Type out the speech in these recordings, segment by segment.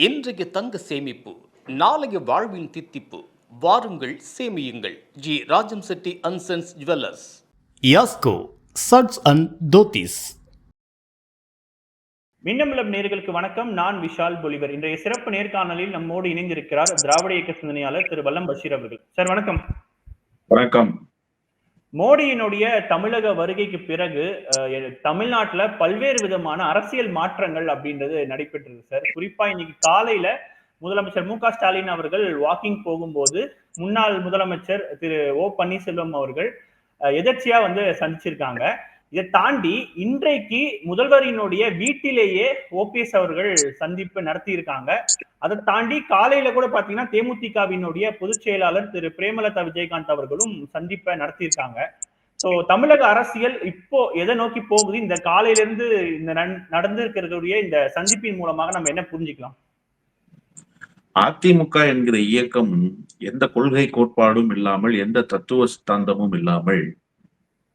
இன்றைய தங்க சேமிப்பு நாளைய வாழ்வின் தித்திப்பு. வாருங்கள் சேமியுங்கள். G. Rajam Chetty and sons jewellers. Yasco suits and dhotis. Minnambalam நேர்களுக்கு வணக்கம். நான் விஷால் பொலிவர். இன்றைய சிறப்பு நேர்காணலில் நம்மோடு இணைந்திருக்கிறார் திராவிட இயக்க சிந்தனையாளர் திரு வல்லம் பஷீர் அவர்கள். சார் வணக்கம். வணக்கம். மோடியினுடைய தமிழக வருகைக்கு பிறகு தமிழ்நாட்டில் பல்வேறு விதமான அரசியல் மாற்றங்கள் அப்படின்றது நடைபெற்றது சார். குறிப்பா இன்னைக்கு காலையில முதலமைச்சர் மு க ஸ்டாலின் அவர்கள் வாக்கிங் போகும்போது முன்னாள் முதலமைச்சர் திரு ஓ பன்னீர்செல்வம் அவர்கள் அஹ், எதர்ச்சியா வந்து சந்திச்சிருக்காங்க. இதை தாண்டி இன்றைக்கு முதல்வரினுடைய வீட்டிலேயே ஓபிஎஸ் அவர்கள் சந்திப்பு நடத்தி இருக்காங்க அதை தாண்டி காலையில கூட பாத்தீங்கன்னா தேமுதிகவினுடைய பொதுச் செயலாளர் திரு பிரேமலதா விஜயகாந்த் அவர்களும் சந்திப்பை நடத்தியிருக்காங்க. சோ தமிழக அரசியல் இப்போ எதை நோக்கி போகுது? இந்த காலையில இருந்து இந்த நன்- நடந்திருக்கிறதுடைய இந்த சந்திப்பின் மூலமாக நம்ம என்ன புரிஞ்சுக்கலாம்? அதிமுக என்கிற இயக்கம் எந்த கொள்கை கோட்பாடும் இல்லாமல் எந்த தத்துவ சித்தாந்தமும் இல்லாமல்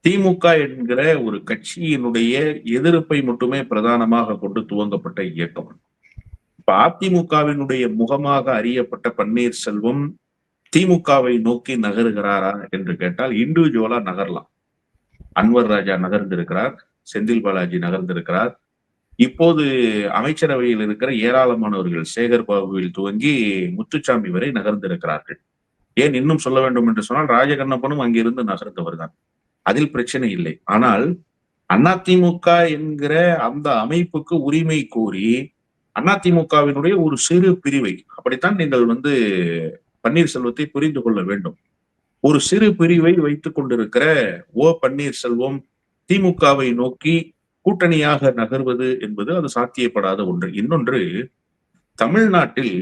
திமுக என்கிற ஒரு கட்சியினுடைய எதிர்ப்பை மட்டுமே பிரதானமாக கொண்டு துவங்கப்பட்ட இயக்கம். இப்ப அதிமுகவினுடைய முகமாக அறியப்பட்ட பன்னீர்செல்வம் திமுகவை நோக்கி நகருகிறாரா என்று கேட்டால் இண்டிவிஜுவலா நகரலாம். அன்வர் ராஜா நகர்ந்திருக்கிறார் செந்தில் பாலாஜி நகர்ந்திருக்கிறார். இப்போது அமைச்சரவையில் இருக்கிற ஏராளமானவர்கள் சேகர் பாபுவில் துவங்கி முத்துச்சாமி வரை நகர்ந்திருக்கிறார்கள். ஏன் இன்னும் சொல்ல வேண்டும் என்று சொன்னால் ராஜகண்ணப்பனும் அங்கிருந்து நகர்ந்தவர் தான் அதில் பிரச்சனை இல்லை. ஆனால் அதிமுக என்கிற அந்த அமைப்புக்கு உரிமை கோரி அதிமுகவினுடைய ஒரு சிறு பிரிவை அப்படித்தான் நீங்கள் வந்து பன்னீர்செல்வத்தை புரிந்து கொள்ள வேண்டும். ஒரு சிறு பிரிவை வைத்துக் கொண்டிருக்கிற ஓ பன்னீர்செல்வம் திமுகவை நோக்கி கூட்டணியாக நகர்வது என்பது அது சாத்தியப்படாத ஒன்று. இன்னொன்று தமிழ்நாட்டில்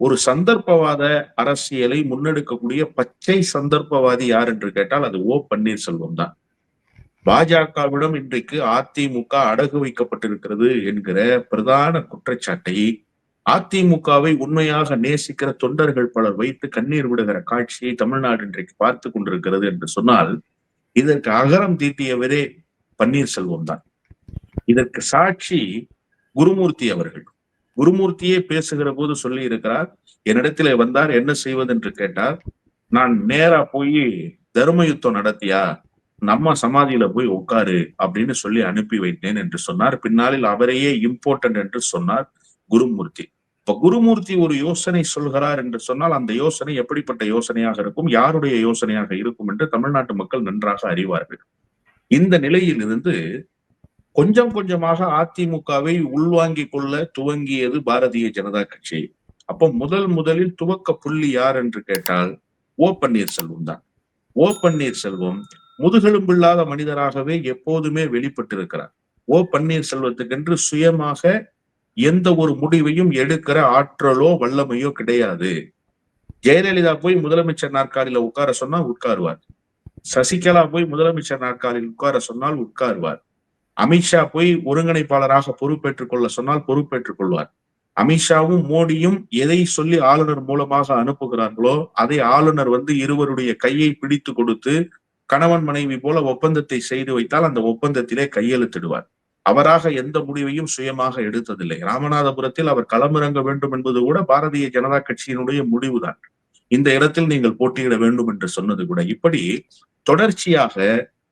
ஒரு சந்தர்ப்பவாத அரசியலை முன்னெடுக்கக்கூடிய பச்சை சந்தர்ப்பவாதி யார் என்று கேட்டால் அது ஓ பன்னீர்செல்வம் தான். பாஜகவிடம் இன்றைக்கு அதிமுக அடகு வைக்கப்பட்டிருக்கிறது என்கிற பிரதான குற்றச்சாட்டை அதிமுகவை உண்மையாக நேசிக்கிற தொண்டர்கள் பலர் வைத்து கண்ணீர் விடுகிற காட்சியை தமிழ்நாடு இன்றைக்கு பார்த்து கொண்டிருக்கிறது என்று சொன்னால் இதற்கு அகரம் தீட்டியவரே பன்னீர்செல்வம் தான். இதற்கு சாட்சி குருமூர்த்தி அவர்கள். குருமூர்த்தியே பேசுகிற போது சொல்லி இருக்கிறார் என்னிடத்திலே வந்தார் என்ன செய்வது என்று கேட்டார் நான் நேரா போய் தர்ம யுத்தம் நடத்தியா நம்ம சமாதியில போய் உட்காரு அப்படின்னு சொல்லி அனுப்பி வைத்தேன் என்று சொன்னார். பின்னாளில் அவரையே இம்பார்ட்டன்ட் என்று சொன்னார் குருமூர்த்தி. இப்ப குருமூர்த்தி ஒரு யோசனை சொல்கிறார் என்று சொன்னால் அந்த யோசனை எப்படிப்பட்ட யோசனையாக இருக்கும் யாருடைய யோசனையாக இருக்கும் என்று தமிழ்நாட்டு மக்கள் நன்றாக அறிவார்கள். இந்த நிலையில் இருந்து கொஞ்சம் கொஞ்சமாக அதிமுகவை உள்வாங்கிக் கொள்ள துவங்கியது பாரதிய ஜனதா கட்சி. அப்போ முதல் முதலில் துவக்க புள்ளி யார் என்று கேட்டால் ஓ பன்னீர்செல்வம் தான். ஓ பன்னீர்செல்வம் முதுகெலும்பில்லாத மனிதராகவே எப்போதுமே வெளிப்பட்டிருக்கிறார். ஓ பன்னீர்செல்வத்துக்கென்று சுயமாக எந்த ஒரு முடிவையும் எடுக்கிற ஆற்றலோ வல்லமையோ கிடையாது. ஜெயலலிதா போய் முதலமைச்சர் நாற்காலியில உட்கார சொன்னா உட்காருவார். சசிகலா போய் முதலமைச்சர் நாற்காலில் உட்கார சொன்னால் உட்காருவார். அமித்ஷா போய் ஒருங்கிணைப்பாளராக பொறுப்பேற்றுக் கொள்ள சொன்னால் பொறுப்பேற்றுக் கொள்வார். அமித்ஷாவும் மோடியும் எதை சொல்லி ஆளுநர் மூலமாக அனுப்புகிறார்களோ அதை ஆளுநர் வந்து இருவருடைய கையை பிடித்து கொடுத்து கணவன் மனைவி போல ஒப்பந்தத்தை செய்து வைத்தால் அந்த ஒப்பந்தத்திலே கையெழுத்திடுவார். அவராக எந்த முடிவையும் சுயமாக எடுத்ததில்லை. ராமநாதபுரத்தில் அவர் களமிறங்க வேண்டும் என்பது கூட பாரதிய ஜனதா கட்சியினுடைய முடிவுதான். இந்த இடத்தில் நீங்கள் போட்டியிட வேண்டும் என்று சொன்னது கூட. இப்படி தொடர்ச்சியாக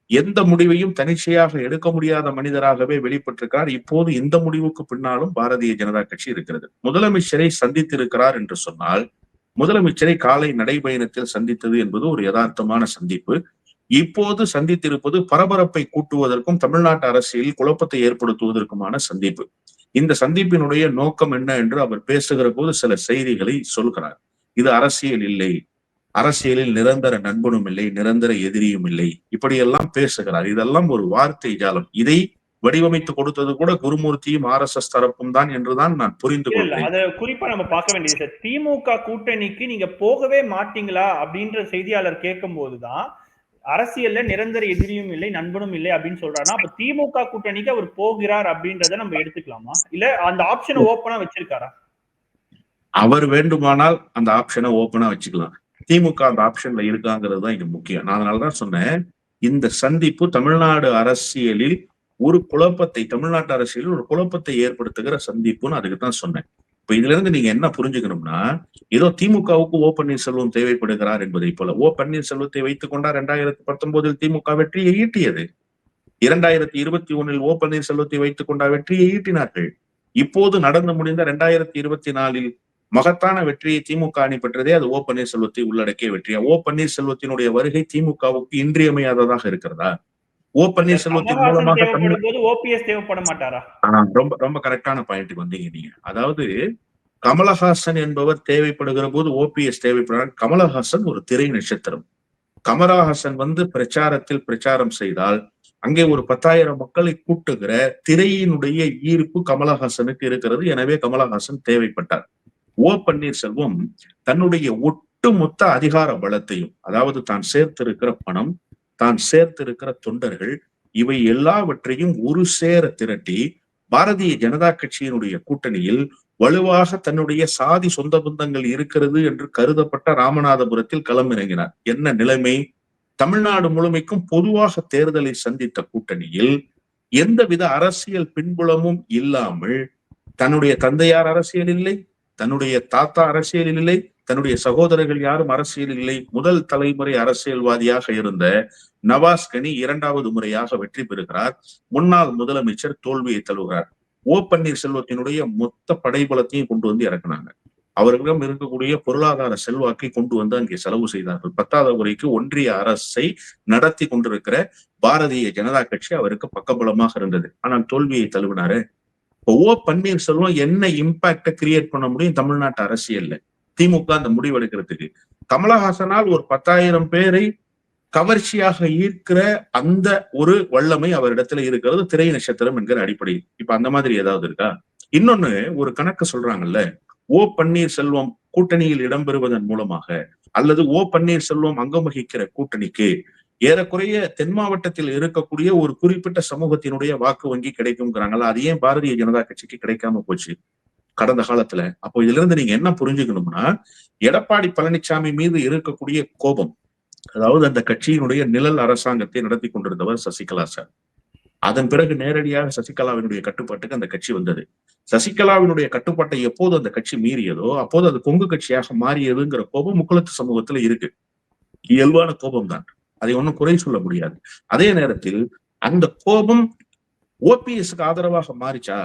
எந்த முடிவையும் தனிச்சையாக எடுக்க முடியாத மனிதராகவே வெளிப்பட்டிருக்கிறார். இப்போது இந்த முடிவுக்கு பின்னாலும் பாரதிய ஜனதா கட்சி இருக்கிறது. முதலமைச்சரை சந்தித்திருக்கிறார் என்று சொன்னால் முதலமைச்சரை காலை நடைபயணத்தில் சந்தித்தது என்பது ஒரு யதார்த்தமான சந்திப்பு. இப்போது சந்தித்திருப்பது பரபரப்பை கூட்டுவதற்கும் தமிழ்நாட்டு அரசியலில் குழப்பத்தை ஏற்படுத்துவதற்குமான சந்திப்பு. இந்த சந்திப்பினுடைய நோக்கம் என்ன என்று அவர் பேசுகிற போது சில செய்திகளை சொல்கிறார். இது அரசியல் இல்லை. அரசியலில் நிரந்தர நண்பனும் இல்லை நிரந்தர எதிரியும் இல்லை. இப்படியெல்லாம் பேசுகிறார். இதெல்லாம் ஒரு வார்த்தை ஜாலம். இதை வடிவமைத்து கொடுத்தது கூட குருமூர்த்தியும் ஆர் எஸ் எஸ் தரப்பும் தான் என்றுதான் நான் புரிந்து கொள்கிறேன். அத குறிப்பா நம்ம பார்க்க வேண்டியது சார். திமுக கூட்டணிக்கு நீங்க போகவே மாட்டீங்களா அப்படின்ற செய்தியாளர் கேட்கும் போதுதான் அரசியல்ல நிரந்தர எதிரியும் இல்லை நண்பனும் இல்லை அப்படின்னு சொல்றாருன்னா அப்ப திமுக கூட்டணிக்கு அவர் போகிறார் அப்படின்றத நம்ம எடுத்துக்கலாமா? இல்ல அந்த ஆப்ஷன் ஓப்பனா வச்சிருக்காரா? அவர் வேண்டுமானால் அந்த ஆப்ஷனை ஓபனா வச்சுக்கலாம். திமுக அந்த ஆப்ஷன்ல இருக்காங்கிறது தான் இங்க முக்கியம். நான் அதனாலதான் சொன்னேன் இந்த சந்திப்பு தமிழ்நாடு அரசியலில் ஒரு குழப்பத்தை தமிழ்நாட்டு அரசியலில் ஒரு குழப்பத்தை ஏற்படுத்துகிற சந்திப்புன்னு அதுக்கு தான் சொன்னேன். இப்ப இதுல இருந்து நீங்க என்ன புரிஞ்சுக்கணும்னா ஏதோ திமுகவுக்கு ஓ பன்னீர்செல்வம் தேவைப்படுகிறார் என்பதை போல ஓ பன்னீர்செல்வத்தை வைத்துக் கொண்டா ரெண்டாயிரத்தி பத்தொன்பதில் திமுக வெற்றியை ஈட்டியது. இரண்டாயிரத்தி இருபத்தி ஒன்னில் ஓ பன்னீர்செல்வத்தை வைத்துக் கொண்டா வெற்றியை ஈட்டினார்கள். இப்போது நடந்து முடிந்த ரெண்டாயிரத்தி இருபத்தி நாலில் மகத்தான வெற்றியை திமுக அணி பெற்றதே அது ஓ பன்னீர்செல்வத்தை உள்ளடக்கிய வெற்றியா? ஓ பன்னீர்செல்வத்தினுடைய வருகை திமுகவுக்கு இன்றியமையாததாக இருக்கிறதா? ஓ பன்னீர்செல்வத்தின் மூலமாக ஓபிஎஸ் தேவைப்பட மாட்டாரா? ரொம்ப ரொம்ப கரெக்டான பாயிண்ட் வந்தீங்க நீங்க. அதாவது கமலஹாசன் என்பவர் தேவைப்படுகிற போது ஓபிஎஸ் தேவைப்படுறார் கமலஹாசன் ஒரு திரை நட்சத்திரம். கமலஹாசன் வந்து பிரச்சாரத்தில் பிரச்சாரம் செய்தால் அங்கே ஒரு பத்தாயிரம் மக்களை கூட்டுகிற திரையினுடைய ஈர்ப்பு கமலஹாசனுக்கு இருக்கிறது. எனவே கமலஹாசன் தேவைப்பட்டார். ஓ பன்னீர்செல்வம் தன்னுடைய ஒட்டுமொத்த அதிகார பலத்தையும் அதாவது தான் சேர்த்திருக்கிற பணம் தான் சேர்த்திருக்கிற தொண்டர்கள் இவை எல்லாவற்றையும் ஒரு சேர திரட்டி பாரதிய ஜனதா கட்சியினுடைய கூட்டணியில் வலுவாக தன்னுடைய சாதி சொந்த பந்தங்கள் இருக்கிறது என்று கருதப்பட்ட ராமநாதபுரத்தில் களமிறங்கினார். என்ன நிலைமை? தமிழ்நாடு முழுமைக்கும் பொதுவாக தேர்தலை சந்தித்த கூட்டணியில் எந்தவித அரசியல் பின்புலமும் இல்லாமல் தன்னுடைய தந்தையார் அரசியல் இல்லை தன்னுடைய தாத்தா அரசியலில் இல்லை தன்னுடைய சகோதரர்கள் யாரும் அரசியலில் இல்லை முதல் தலைமுறை அரசியல்வாதியாக இருந்த நவாஸ் கனி இரண்டாவது முறையாக வெற்றி பெறுகிறார். முன்னாள் முதலமைச்சர் தோல்வியை தழுவுகிறார். ஓ பன்னீர்செல்வத்தினுடைய மொத்த படைபலத்தையும் கொண்டு வந்து இறக்குனாங்க. அவர்களிடம் இருக்கக்கூடிய பொருளாதார செல்வாக்கை கொண்டு வந்து அங்கே செலவு செய்தார்கள். பத்தாவது முறைக்கு ஒன்றிய அரசை நடத்தி கொண்டிருக்கிற பாரதிய ஜனதா கட்சி அவருக்கு பக்கபலமாக இருந்தது. ஆனால் தோல்வியை தழுவினாரு? ஓ ஓ பன்னீர்செல்வம் என்ன இம்பாக்ட கிரியேட் பண்ண முடியும் தமிழ்நாட்டு அரசியல்ல? திமுக அந்த முடிவெடுக்கிறதுக்கு கமலஹாசனால் ஒரு பத்தாயிரம் பேரை கவர்ச்சியாக ஈர்க்கிற அந்த ஒரு வல்லமை அவரிடத்துல இருக்கிறது திரை நட்சத்திரம் என்கிற அடிப்படை இப்ப அந்த மாதிரி ஏதாவது இருக்கா? இன்னொன்னு ஒரு கணக்கு சொல்றாங்கல்ல ஓ பன்னீர்செல்வம் கூட்டணியில் இடம்பெறுவதன் மூலமாக அல்லது ஓ பன்னீர்செல்வம் அங்கம் வகிக்கிற கூட்டணிக்கு ஏறக்குறைய தென் மாவட்டத்தில் இருக்கக்கூடிய ஒரு குறிப்பிட்ட சமூகத்தினுடைய வாக்கு வங்கி கிடைக்கும்ங்கிறாங்களா அது ஏன் பாரதிய ஜனதா கட்சிக்கு கிடைக்காம போச்சு? கடந்த காலத்துல. அப்போ இதுல இருந்து நீங்க என்ன புரிஞ்சுக்கணும்னா எடப்பாடி பழனிசாமி மீது இருக்கக்கூடிய கோபம் அதாவது அந்த கட்சியினுடைய நிழல் அரசாங்கத்தை நடத்தி கொண்டிருந்தவர் சசிகலா சார். அதன் பிறகு நேரடியாக சசிகலாவினுடைய கட்டுப்பாட்டுக்கு அந்த கட்சி வந்தது. சசிகலாவினுடைய கட்டுப்பாட்டை எப்போது அந்த கட்சி மீறியதோ அப்போது அது கொங்கு கட்சியாக மாறியதுங்கிற கோபம் முக்குளத்து சமூகத்துல இருக்கு. இயல்பான கோபம் தான் அதை ஒன்றும் குறை சொல்ல முடியாது. அதே நேரத்தில் அந்த கோபம் ஓபிஎஸ்க்கு ஆதரவாக மாறிச்சா?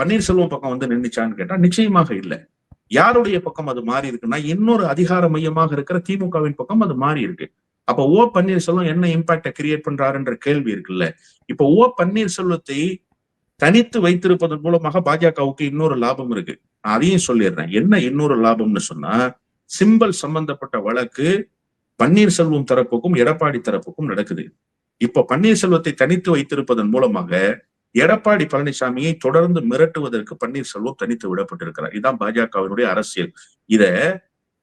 பன்னீர்செல்வம் பக்கம் வந்து நின்னுச்சான்னு கேட்டா நிச்சயமாக இல்லை. யாருடைய பக்கம் அது மாறி இருக்குன்னா இன்னொரு அதிகார மையமாக இருக்கிற திமுகவின் பக்கம் அது மாறி இருக்கு. அப்ப ஓ பன்னீர்செல்வம் என்ன இம்பாக்ட கிரியேட் பண்றாருன்ற கேள்வி இருக்குல்ல. இப்ப ஓ பன்னீர்செல்வத்தை தனித்து வைத்திருப்பதன் மூலமாக பாஜகவுக்கு இன்னொரு லாபம் இருக்கு. நான் அதையும் சொல்லிடுறேன். என்ன இன்னொரு லாபம்னு சொன்னா சிம்பல் சம்பந்தப்பட்ட வழக்கு பன்னீர்செல்வம் தரப்புக்கும் எடப்பாடி தரப்புக்கும் நடக்குது. இப்ப பன்னீர்செல்வத்தை தனித்து வைத்திருப்பதன் மூலமாக எடப்பாடி பழனிசாமியை தொடர்ந்து மிரட்டுவதற்கு பன்னீர்செல்வம் தனித்து விடப்பட்டிருக்கிறார். இதுதான் பாஜகவினுடைய அரசியல். இத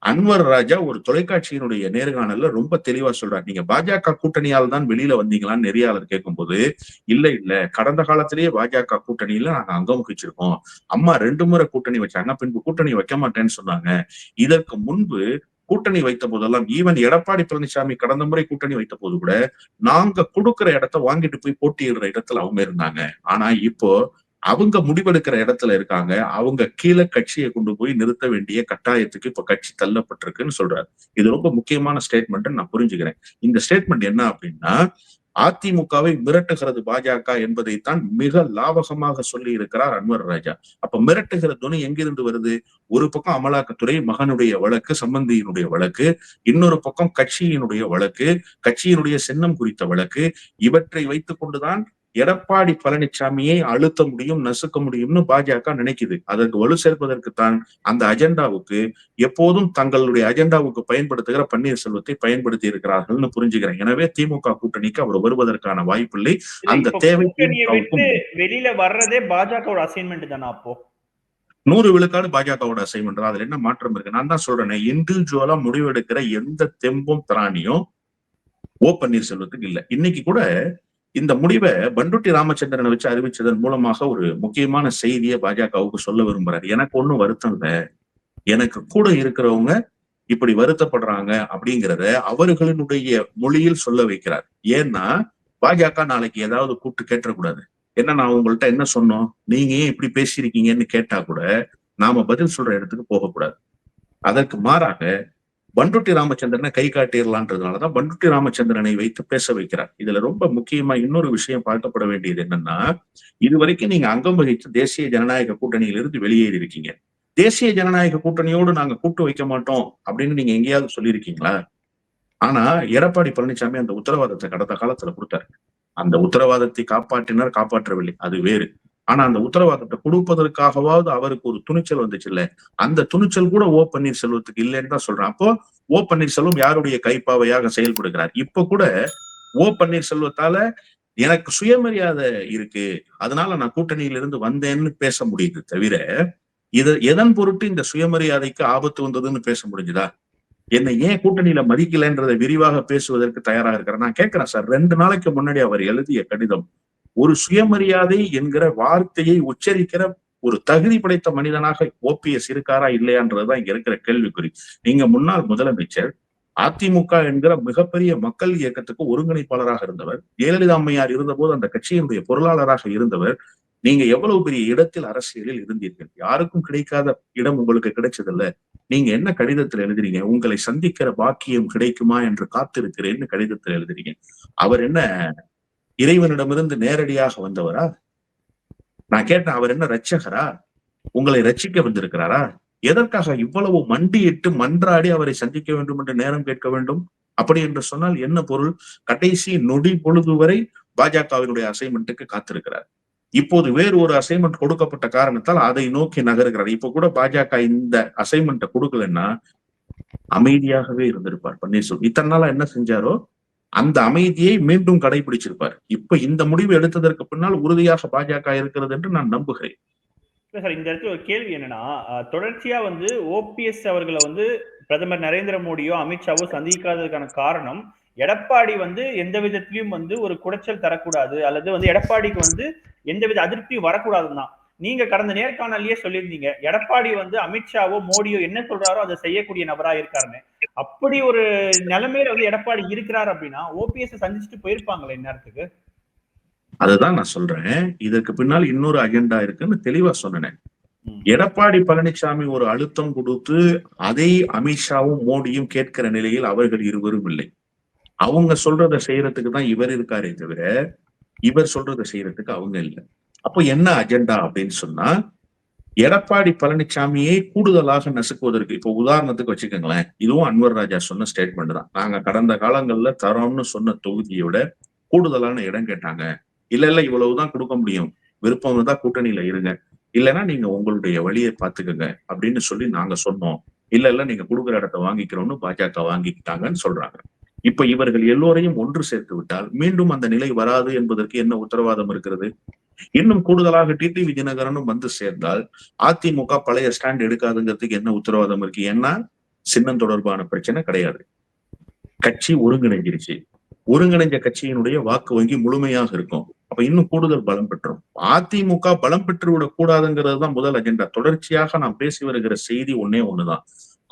அன்வர் ராஜா ஒரு தொலைக்காட்சியினுடைய நேர்காணல்ல ரொம்ப தெளிவா சொல்றாரு. நீங்க பாஜக கூட்டணியால் தான் வெளியில வந்தீங்களான்னு நெறியாளர் கேட்கும்போது இல்ல இல்ல. கடந்த காலத்திலேயே பாஜக கூட்டணியில நாங்க அங்கமுகிச்சிருக்கோம் அம்மா ரெண்டு முறை கூட்டணி வச்சாங்க. பின்பு கூட்டணி வைக்க மாட்டேன்னு சொன்னாங்க. இதற்கு முன்பு கூட்டணி வைத்த போதெல்லாம் ஈவன் எடப்பாடி பழனிசாமி கடந்த முறை கூட்டணி வைத்த போது கூட நாங்க கொடுக்கிற இடத்த வாங்கிட்டு போய் போட்டியிடுற இடத்துல அவங்க இருந்தாங்க. ஆனா இப்போ அவங்க முடிவெடுக்கிற இடத்துல இருக்காங்க. அவங்க கீழே கட்சியை கொண்டு போய் நிறுத்த வேண்டிய கட்டாயத்துக்கு இப்ப கட்சி தள்ளப்பட்டிருக்குன்னு சொல்றாரு. இது ரொம்ப முக்கியமான ஸ்டேட்மெண்ட் நான் புரிஞ்சுக்கிறேன். இந்த ஸ்டேட்மெண்ட் என்ன அப்படின்னா அதிமுகவை மிரட்டுகிறது பாஜக என்பதைத்தான் மிக லாபகமாக சொல்லி இருக்கிறார் அன்வர் ராஜா. அப்ப மிரட்டுகிற துணை எங்கிருந்து வருது? ஒரு பக்கம் அமலாக்கத்துறை மகனுடைய வழக்கு சம்பந்தியினுடைய வழக்கு இன்னொரு பக்கம் கட்சியினுடைய வழக்கு கட்சியினுடைய சின்னம் குறித்த வழக்கு இவற்றை வைத்துக் கொண்டுதான் எடப்பாடி பழனிசாமியை அழுத்த முடியும் நசுக்க முடியும்னு பாஜக நினைக்குது. அதற்கு வலு சேர்ப்பதற்குத்தான் அந்த அஜெண்டாவுக்கு எப்போதும் தங்களுடைய அஜெண்டாவுக்கு பயன்படுத்துகிற பன்னீர்செல்வத்தை பயன்படுத்தி இருக்கிறார்கள்னு புரிஞ்சுக்கிறேன். எனவே திமுக கூட்டணிக்கு அவர் வருவதற்கான வாய்ப்பில்லை. அந்த தேவை வெளியில வர்றதே பாஜகவோட அசைன்மெண்ட் தானே அப்போ? நூறு விழுக்காடு பாஜகவோட அசைன்மெண்ட் தான். அதுல என்ன மாற்றம் இருக்கு? நான் தான் சொல்றேன் இண்டிவிஜுவலா முடிவெடுக்கிற எந்த தெம்பும் திராணியும் ஓ பன்னீர்செல்வத்துக்கு இல்ல. இன்னைக்கு கூட இந்த முடிவை பண்டுட்டி ராமச்சந்திரனை வச்சு அறிவிச்சதன் மூலமாக ஒரு முக்கியமான செய்தியை பாஜகவுக்கு சொல்ல விரும்புறாரு. எனக்கு ஒன்றும் வருத்தம் இல்லை. எனக்கு கூட இருக்கிறவங்க இப்படி வருத்தப்படுறாங்க அப்படிங்கிறத அவர்களினுடைய மொழியில் சொல்ல வைக்கிறார். ஏன்னா பாஜக நாளைக்கு ஏதாவது கூப்பிட்டு கேட்டக்கூடாது என்ன நான் உங்கள்ட்ட என்ன சொன்னோம்? நீங்க ஏன் இப்படி பேசியிருக்கீங்கன்னு கேட்டா கூட நாம பதில் சொல்ற இடத்துக்கு போகக்கூடாது. அதற்கு மாறாக பண்டுட்டி ராமச்சந்திரனை கை காட்டிடலான்றதுனாலதான் பண்டுட்டி ராமச்சந்திரனை வைத்து பேச வைக்கிறார். இதுல ரொம்ப முக்கியமா இன்னொரு விஷயம் பார்க்கப்பட வேண்டியது என்னன்னா இதுவரைக்கும் நீங்க அங்கம் வகித்து தேசிய ஜனநாயக கூட்டணியிலிருந்து வெளியேறி இருக்கீங்க. தேசிய ஜனநாயக கூட்டணியோடு நாங்க கூட்டு வைக்க மாட்டோம் அப்படின்னு நீங்க எங்கேயாவது சொல்லியிருக்கீங்களா? ஆனா எடப்பாடி பழனிசாமி அந்த உத்தரவாதத்தை கடந்த காலத்துல கொடுத்தாரு. அந்த உத்தரவாதத்தை காப்பாற்றினார் காப்பாற்றவில்லை. அது வேறு. ஆனா அந்த உத்தரவாதத்தை கொடுப்பதற்காகவாவது அவருக்கு ஒரு துணிச்சல் வந்துச்சு இல்ல அந்த துணிச்சல் கூட ஓ பன்னீர்செல்வத்துக்கு இல்லைன்னு தான் சொல்றேன். அப்போ ஓ பன்னீர்செல்வம் யாருடைய கைப்பாவையாக செயல்படுகிறார்? இப்ப கூட ஓ பன்னீர்செல்வத்தால எனக்கு சுயமரியாதை இருக்கு. அதனால நான் கூட்டணியிலிருந்து வந்தேன்னு பேச முடியுது தவிர இது எதன் பொருட்டு இந்த சுயமரியாதைக்கு ஆபத்து வந்ததுன்னு பேச முடிஞ்சுதா? என்னை ஏன் கூட்டணியில மதிக்கலைன்றதை விரிவாக பேசுவதற்கு தயாராக இருக்கிறேன்? நான் கேட்கிறேன் சார் ரெண்டு நாளைக்கு முன்னாடி அவர் எழுதிய கடிதம் ஒரு சுயமரியாதை என்கிற வார்த்தையை உச்சரிக்கிற ஒரு தகுதி படைத்த மனிதனாக ஓபிஎஸ் இருக்காரா இல்லையான்றதுதான் இங்க இருக்கிற கேள்விக்குறி. நீங்க முன்னாள் முதலமைச்சர் அதிமுக என்கிற மிகப்பெரிய மக்கள் இயக்கத்துக்கு ஒருங்கிணைப்பாளராக இருந்தவர் ஜெயலலிதா அம்மையார் இருந்தபோது அந்த கட்சியினுடைய பொருளாளராக இருந்தவர் நீங்க எவ்வளவு பெரிய இடத்தில் அரசியலில் இருந்தீர்கள்? யாருக்கும் கிடைக்காத இடம் உங்களுக்கு கிடைச்சதில்ல. நீங்க என்ன கடிதத்தில் எழுதுறீங்க? உங்களை சந்திக்கிற பாக்கியம் கிடைக்குமா என்று காத்திருக்கிறேன்னு கடிதத்தில் எழுதுறீங்க. அவர் என்ன இறைவனிடமிருந்து நேரடியாக வந்தவரா? நான் கேட்டேன் அவர் என்ன ரட்சகரா உங்களை ரட்சிக்க வந்திருக்கிறாரா? எதற்காக இவ்வளவு மண்டியிட்டு மன்றாடி அவரை சந்திக்க வேண்டும் என்று நேரம் கேட்க வேண்டும்? அப்படி என்று சொன்னால் என்ன பொருள்? கடைசி நொடி பொழுது வரை பாஜகவினுடைய அசைன்மெண்ட்டுக்கு காத்திருக்கிறார். இப்போது வேறு ஒரு அசைன்மெண்ட் கொடுக்கப்பட்ட காரணத்தால் அதை நோக்கி நகருகிறார். இப்ப கூட பாஜக இந்த அசைன்மெண்ட்டை கொடுக்கலன்னா அமைதியாகவே இருந்திருப்பார் பன்னீர்செல்வம். இத்தனை நாளா என்ன செஞ்சாரோ? அந்த அமைதியை மீண்டும் கடைபிடிச்சிருப்பார். இப்ப இந்த முடிவு எடுத்ததற்கு பின்னால் உறுதியாக பாஜக இருக்கிறது என்று நான் நம்புகிறேன். சார் இந்த இடத்துல ஒரு கேள்வி என்னன்னா தொடர்ச்சியா வந்து ஓபிஎஸ் அவர்களை வந்து பிரதமர் நரேந்திர மோடியோ அமித்ஷாவோ சந்திக்காததுக்கான காரணம் எடப்பாடி வந்து எந்த விதத்திலையும் வந்து ஒரு குடைச்சல் தரக்கூடாது அல்லது வந்து எடப்பாடிக்கு வந்து எந்தவித அதிருப்தியும் வரக்கூடாதுன்னு தான். நீங்க கடந்த நேர்காணலையே சொல்லியிருந்தீங்க. எடப்பாடி வந்து அமித்ஷாவோ மோடியோ என்ன சொல்றாரோ அதை செய்யக்கூடிய நபரா இருக்காருன்னு. அப்படி ஒரு நிலைமையில வந்து எடப்பாடி இருக்கிறார் அப்படின்னா ஓபிஎஸ் சந்திச்சுட்டு போயிருப்பாங்களே இந்நேரத்துக்கு. அதுதான் நான் சொல்றேன். இதற்கு பின்னால் இன்னொரு அஜெண்டா இருக்குன்னு தெளிவா சொன்னேன். எடப்பாடி பழனிசாமி ஒரு அழுத்தம் கொடுத்து அதை அமித்ஷாவும் மோடியும் கேட்கிற நிலையில் அவர்கள் இருவரும் இல்லை. அவங்க சொல்றதை செய்யறதுக்கு தான் இவர் இருக்காரே தவிர இவர் சொல்றதை செய்யறதுக்கு அவங்க இல்லை. அப்போ என்ன அஜெண்டா அப்படின்னு சொன்னா எடப்பாடி பழனிசாமியை கூடுதலாக நசுக்குவதற்கு இப்போ உதாரணத்துக்கு வச்சுக்கோங்களேன் இதுவும் அன்வர் ராஜா சொன்ன ஸ்டேட்மெண்ட் தான். நாங்க கடந்த காலங்கள்ல தரோம்னு சொன்ன தொகுதியோட கூடுதலான இடம் கேட்டாங்க. இல்ல இல்ல இவ்வளவுதான் கொடுக்க முடியும். விருப்பம் இருந்தா கூட்டணியில இருங்க. இல்லைன்னா நீங்க உங்களுடைய வழியை பாத்துக்கோங்க அப்படின்னு சொல்லி நாங்க சொன்னோம். இல்ல இல்ல நீங்க கொடுக்குற இடத்த வாங்கிக்கிறோம்னு பாஜக வாங்கிக்கிட்டாங்கன்னு சொல்றாங்க. இப்ப இவர்கள் எல்லோரையும் ஒன்று சேர்த்து விட்டால் மீண்டும் அந்த நிலை வராது என்பதற்கு என்ன உத்தரவாதம் இருக்கிறது? இன்னும் கூடுதலாக டிடி விஜயநகரனும் வந்து சேர்ந்தால் அதிமுக பழைய ஸ்டாண்ட் எடுக்காதுங்கிறதுக்கு என்ன உத்தரவாதம் இருக்கு? ஏன்னா சின்னம் தொடர்பான பிரச்சனை கிடையாது. கட்சி ஒருங்கிணைஞ்சிருச்சு. ஒருங்கிணைஞ்ச கட்சியினுடைய வாக்கு வங்கி முழுமையாக இருக்கும். அப்ப இன்னும் கூடுதல் பலம் பெற்றோம். அதிமுக பலம் பெற்று விடக் கூடாதுங்கிறது தான் முதல் அஜெண்டா தொடர்ச்சியாக நாம் பேசி வருகிற செய்தி ஒன்னே ஒண்ணுதான்.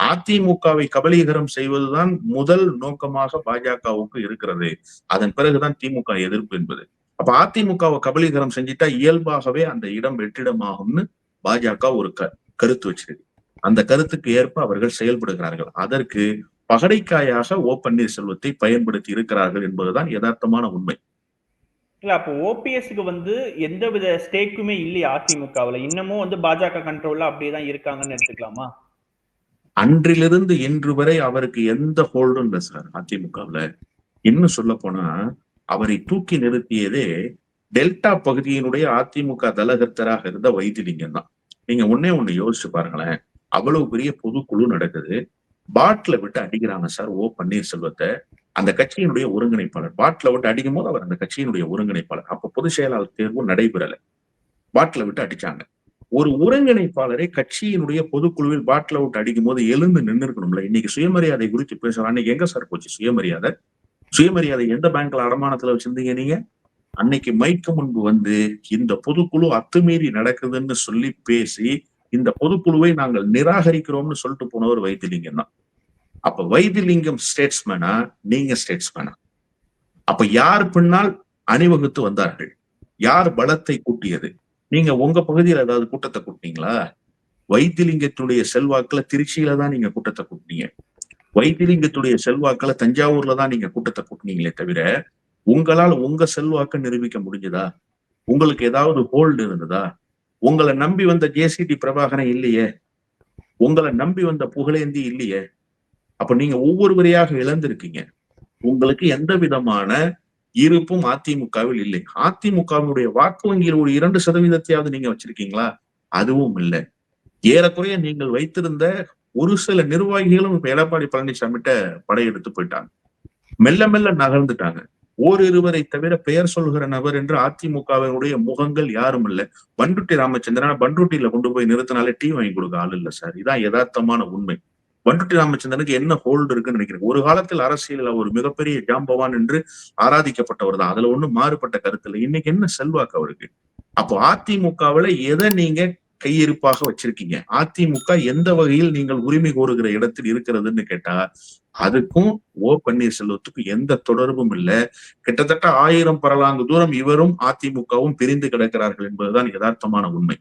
அதிமுகவை கபலீகரம் செய்வதுதான் முதல் நோக்கமாக பாஜகவுக்கு இருக்கிறது. அதன் பிறகுதான் திமுக எதிர்ப்பு என்பது. அப்ப அதிமுகவை கபலீகரம் செஞ்சிட்டா இயல்பாகவே அந்த இடம் வெற்றிடமாகும்னு பாஜக ஒரு க கருத்து வச்சிருக்கு. அந்த கருத்துக்கு ஏற்ப அவர்கள் செயல்படுகிறார்கள். அதற்கு பகடைக்காயாக ஓ பன்னீர்செல்வத்தை பயன்படுத்தி இருக்கிறார்கள் என்பதுதான் யதார்த்தமான உண்மை. இல்ல அப்போ ஓபிஎஸ்க்கு வந்து எந்தவித ஸ்டேக்குமே இல்லையா அதிமுகவுல. இன்னமும் வந்து பாஜக கண்ட்ரோல்ல அப்படியே தான் இருக்காங்கன்னு எடுத்துக்கலாமா? அன்றிலிருந்து இன்று வரை அவருக்கு எந்த ஹோல்டும் இல்லை சார் அதிமுகவுல. இன்னும் சொல்ல போனா அவரை தூக்கி நிறுத்தியதே டெல்டா பகுதியினுடைய அதிமுக தலகர்த்தராக இருந்த வைத்திலிங்கம் தான். நீங்க ஒன்னே ஒண்ணு யோசிச்சு பாருங்களேன். அவ்வளவு பெரிய பொதுக்குழு நடக்குது. பாட்டில விட்டு அடிக்கிறாங்க சார் ஓ பன்னீர்செல்வத்தை. அந்த கட்சியினுடைய ஒருங்கிணைப்பாளர். பாட்டில விட்டு அடிக்கும் போது அவர் அந்த கட்சியினுடைய ஒருங்கிணைப்பாளர். அப்ப பொதுச் செயலாளர் தேர்வும் நடைபெறல. பாட்டில விட்டு அடிச்சாங்க. ஒரு ஒருங்கிணைப்பாளரை கட்சியினுடைய பொதுக்குழுவில் பாட்டில விட்டு அடிக்கும் போது எழுந்து நின்று இருக்கணும்ல இன்னைக்கு சுயமரியாதை குறித்து பேசுறோம் அன்னைக்கு எங்க சார் போச்சு சுயமரியாதை? சுயமரியாதை எந்த பேங்க்ல அடமானத்துல வச்சிருந்தீங்க நீங்க? அன்னைக்கு மைக்கு முன்பு வந்து இந்த பொதுக்குழு அத்துமீறி நடக்குதுன்னு சொல்லி பேசி இந்த பொதுக்குழுவை நாங்கள் நிராகரிக்கிறோம்னு சொல்லிட்டு போனவர் வைத்திலிங்கம் தான். அப்ப வைத்திலிங்கம் ஸ்டேட்ஸ்மேனா நீங்க ஸ்டேட்ஸ்மேனா அப்ப யார் பின்னால் அணிவகுத்து வந்தார்கள்? யார் பலத்தை கூட்டியது? நீங்க உங்க பகுதியில் ஏதாவது கூட்டத்தை கூட்டினீங்களா? வைத்திலிங்கத்துடைய செல்வாக்குல திருச்சியில தான் நீங்க கூட்டத்தை கூட்டினீங்க. வைத்திலிங்கத்துடைய செல்வாக்களை தஞ்சாவூர்ல தான் நீங்க கூட்டத்தை கூட்டினீங்களே தவிர உங்களால் உங்க செல்வாக்க நிரூபிக்க முடிஞ்சதா? உங்களுக்கு ஏதாவது ஹோல்டு இருந்ததா? உங்களை நம்பி வந்த ஜேசிடி பிரபாகரன் இல்லையே? உங்களை நம்பி வந்த புகழேந்தி இல்லையே? அப்ப நீங்க ஒவ்வொருவரையாக இழந்திருக்கீங்க. உங்களுக்கு எந்த விதமான இருப்பும் அதிமுகவில் இல்லை. அதிமுகவினுடைய வாக்கு வங்கியில் ஒரு இரண்டு சதவீதத்தையாவது நீங்க வச்சிருக்கீங்களா? அதுவும் இல்லை. ஏறக்குறைய நீங்கள் வைத்திருந்த ஒரு சில நிர்வாகிகளும் இப்ப எடப்பாடி பழனிசாமிட்ட படையெடுத்து போயிட்டாங்க. மெல்ல மெல்ல நகர்ந்துட்டாங்க. ஓரிருவரை தவிர பெயர் சொல்கிற நபர் என்று அதிமுகவினுடைய முகங்கள் யாரும் இல்ல. பண்ருட்டி ராமச்சந்திரன் பண்ருட்டியில கொண்டு போய் நிறுத்தினாலே டீ வாங்கி கொடுக்க ஆள் இல்ல சார். இதான் யதார்த்தமான உண்மை. பண்ருட்டி ராமச்சந்திரனுக்கு என்ன ஹோல்டு இருக்குன்னு நினைக்கிறேன் ஒரு காலத்தில் அரசியலில் ஒரு மிகப்பெரிய ஜாம்பவான் என்று ஆராதிக்கப்பட்டவர் தான். அதுல ஒண்ணும் மாறுபட்ட கருத்து இல்லை. இன்னைக்கு என்ன செல்வாக்கு அவருக்கு? அப்போ அதிமுகவுல எதை நீங்க கையிருப்பாக வச்சிருக்கீங்க. அதிமுக எந்த வகையில் நீங்கள் உரிமை கோருகிற இடத்தில் இருக்கிறதுன்னு கேட்டா அதுக்கும் ஓ பன்னீர்செல்வத்துக்கும் எந்த தொடர்பும் இல்லை. கிட்டத்தட்ட ஆயிரம் பரலாங்கு தூரம் இவரும் அதிமுகவும் பிரிந்து கிடக்கிறார்கள் என்பதுதான் யதார்த்தமான உண்மை.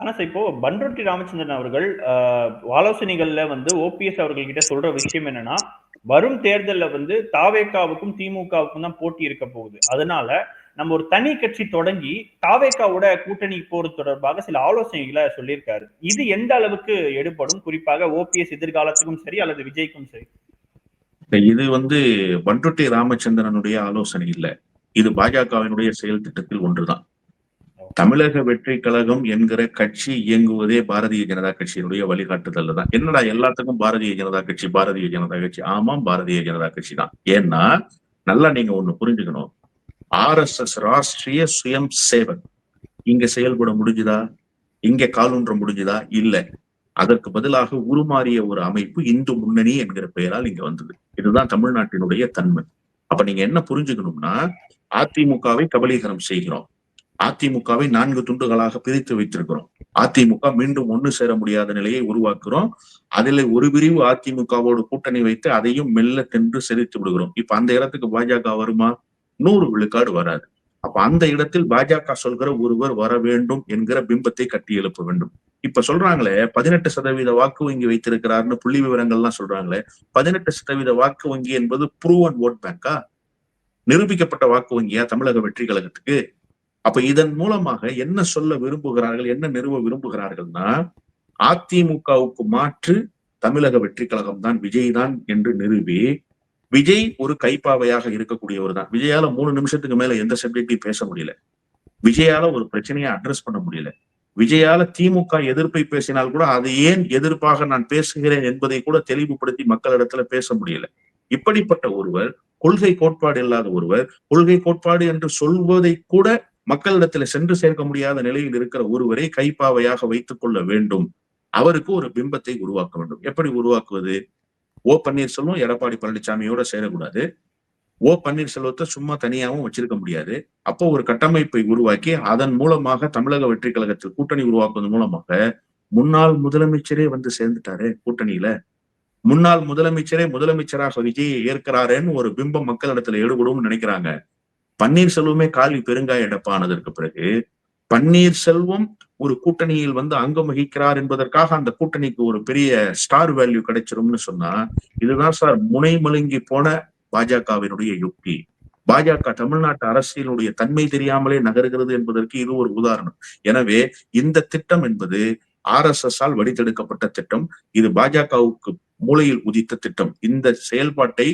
ஆனா சார் இப்போ பன்ருட்டி ராமச்சந்திரன் அவர்கள் ஆஹ், ஆலோசனைகள்ல வந்து ஓபிஎஸ் அவர்கள் கிட்ட சொல்ற விஷயம் என்னன்னா வரும் தேர்தல்ல வந்து தாவேகாவுக்கும் திமுகவுக்கும் தான் போட்டி இருக்க போகுது. அதனால நம்ம ஒரு தனி கட்சி தொடங்கி தாவேகாவோட கூட்டணி போறது தொடர்பாக சில ஆலோசனைகளை சொல்லியிருக்காரு. இது எந்த அளவுக்கு எடுபடும்? குறிப்பாக ஓபிஎஸ் எதிர்காலத்துக்கும் சரி அல்லது விஜய்க்கும் சரி. இது வந்து பண்ருட்டி ராமச்சந்திரனுடைய ஆலோசனை இல்ல. இது பாஜகவினுடைய செயல் திட்டத்தில் ஒன்றுதான். தமிழக வெற்றி கழகம் என்கிற கட்சி இயங்குவதே பாரதிய ஜனதா கட்சியினுடைய வழிகாட்டுதல் தான். என்னடா எல்லாத்துக்கும் பாரதிய ஜனதா கட்சி பாரதிய ஜனதா கட்சி? ஆமாம் பாரதிய ஜனதா கட்சி தான் ஏன்னா நல்லா நீங்க ஒண்ணு புரிஞ்சுக்கணும். ஆர் எஸ் எஸ் ராஷ்டிரிய சுயம் சேவக். இங்க செயல்பட முடிஞ்சுதா? இங்க காலூன்ற முடிஞ்சுதா? இல்ல. அதற்கு பதிலாக உருமாறிய ஒரு அமைப்பு இந்து முன்னணி என்கிற பெயரால் இங்க வந்தது. இதுதான் தமிழ்நாட்டினுடைய தன்மை. அப்ப நீங்க என்ன புரிஞ்சுக்கணும்னா அதிமுகவை கபலீகரம் செய்கிறோம். அதிமுகவை நான்கு துண்டுகளாக பிரித்து வைத்திருக்கிறோம். அதிமுக மீண்டும் ஒன்னு சேர முடியாத நிலையை உருவாக்குறோம். அதில் ஒரு பிரிவு அதிமுகவோடு கூட்டணி வைத்து அதையும் மெல்ல தின்று செதித்து விடுகிறோம். இப்ப அந்த இடத்துக்கு பாஜக வருமா? நூறு விழுக்காடு வராது. அப்ப அந்த இடத்தில் பாஜக சொல்கிற ஒருவர் வர வேண்டும் என்கிற பிம்பத்தை கட்டி எழுப்ப வேண்டும். இப்ப சொல்றாங்களே பதினெட்டு சதவீத வாக்கு வங்கி வைத்திருக்கிறார்னு புள்ளி விவரங்கள்லாம் சொல்றாங்களே பதினெட்டு சதவீத வாக்கு வங்கி என்பது ப்ரூவன் ஓட் பேங்கா? நிரூபிக்கப்பட்ட வாக்கு வங்கியா தமிழக வெற்றி கழகத்துக்கு? அப்ப இதன் மூலமாக என்ன சொல்ல விரும்புகிறார்கள் என்ன நிறுவ விரும்புகிறார்கள்னா அதிமுகவுக்கு மாற்று தமிழக வெற்றி கழகம் தான் விஜய் தான் என்று நிறுவி விஜய் ஒரு கைப்பாவையாக இருக்கக்கூடியவர் தான் விஜயால மூணு நிமிஷத்துக்கு மேல எந்த சப்ஜெக்டையும் பேச முடியல. விஜயால ஒரு பிரச்சனையை அட்ரஸ் பண்ண முடியல. விஜயால திமுக எதிர்ப்பை பேசினால் கூட அது ஏன் எதிர்ப்பாக நான் பேசுகிறேன் என்பதை கூட தெளிவுபடுத்தி மக்களிடத்துல பேச முடியல. இப்படிப்பட்ட ஒருவர் கொள்கை கோட்பாடு இல்லாத ஒருவர் கொள்கை கோட்பாடு என்று சொல்வதை கூட மக்களிடத்துல சென்று சேர்க்க முடியாத நிலையில் இருக்கிற ஒருவரை கைப்பாவையாக வைத்துக் கொள்ள வேண்டும். அவருக்கு ஒரு பிம்பத்தை உருவாக்க வேண்டும். எப்படி உருவாக்குவது? ஓ பன்னீர்செல்வம் எடப்பாடி பழனிசாமியோட சேரக்கூடாது. ஓ பன்னீர்செல்வத்தை சும்மா தனியாவும் வச்சிருக்க முடியாது. அப்போ ஒரு கட்டமைப்பை உருவாக்கி அதன் மூலமாக தமிழக வெற்றி கழகத்தில் கூட்டணி உருவாக்குவதன் மூலமாக முன்னாள் முதலமைச்சரே வந்து சேர்ந்துட்டாரு கூட்டணியில. முன்னாள் முதலமைச்சரே முதலமைச்சராக விஜயை ஏற்கிறாரேன்னு ஒரு பிம்பம் மக்களிடத்துல ஈடுபடும் நினைக்கிறாங்க. பன்னீர்செல்வமே காலி பெருங்காய எடப்பானதற்கு பிறகு பன்னீர்செல்வம் ஒரு கூட்டணியில் வந்து அங்கம் வகிக்கிறார் என்பதற்காக அந்த கூட்டணிக்கு ஒரு பெரிய ஸ்டார் வேல்யூ கிடைச்சிரும்னு சொன்னா இதுதான் சார் முனை மழுங்கி போன பாஜகவினுடைய யுக்தி. பாஜக தமிழ்நாட்டு அரசியலுடைய தன்மை தெரியாமலே நகருகிறது என்பதற்கு இது ஒரு உதாரணம். எனவே இந்த திட்டம் என்பது ஆர் எஸ் எஸ் ஆல் வடித்தெடுக்கப்பட்ட திட்டம். இது பாஜகவுக்கு மூளையில் உதித்த திட்டம். இந்த செயல்பாட்டை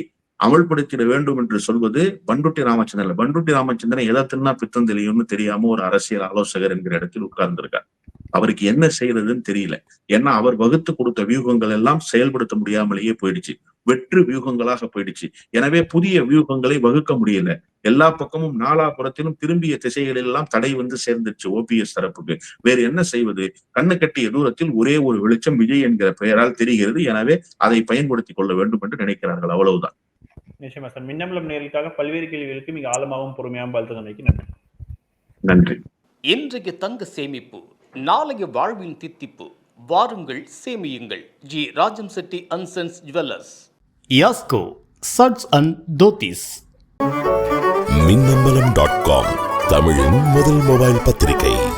அமல்படுத்திட வேண்டும் என்று சொல்வது பண்டுட்டி ராமச்சந்திரன் பண்டுட்டி ராமச்சந்திரன் எதை தின்னா பித்தம் தெரியும்னு தெரியாம ஒரு அரசியல் ஆலோசகர் என்கிற இடத்தில் உட்கார்ந்திருக்கார். அவருக்கு என்ன செய்யறதுன்னு தெரியல. ஏன்னா அவர் வகுத்து கொடுத்த வியூகங்கள் எல்லாம் செயல்படுத்த முடியாமலேயே போயிடுச்சு. வெற்று வியூகங்களாக போயிடுச்சு. எனவே புதிய வியூகங்களை வகுக்க முடியல. எல்லா பக்கமும் நாலாபுரத்திலும் திரும்பிய திசைகளில் எல்லாம் தடை வந்து சேர்ந்துச்சு ஓபிஎஸ் தரப்புக்கு. வேறு என்ன செய்வது? கண்ணு கட்டிய தூரத்தில் ஒரே ஒரு வெளிச்சம் விஜய் என்கிற பெயரால் தெரிகிறது. எனவே அதை பயன்படுத்திக் கொள்ள வேண்டும் என்று நினைக்கிறார்கள். அவ்வளவுதான். நிச்சயமா சார். மின்னம்பலம் நேர்களுக்காக பல்வேறு கேள்விகளுக்கு மிக ஆழமாகவும் பொறுமையாகவும் தந்தமைக்கு நன்றி. நன்றி. இன்றைய தங்க சேமிப்பு நாளைய வாழ்வின் தித்திப்பு வாருங்கள் சேமியுங்கள். G. Rajam Chetty and sons jewellers. Yasco suits and dhotis. Minnambalam dot com தமிழின் முதல் மொபைல் பத்திரிகை.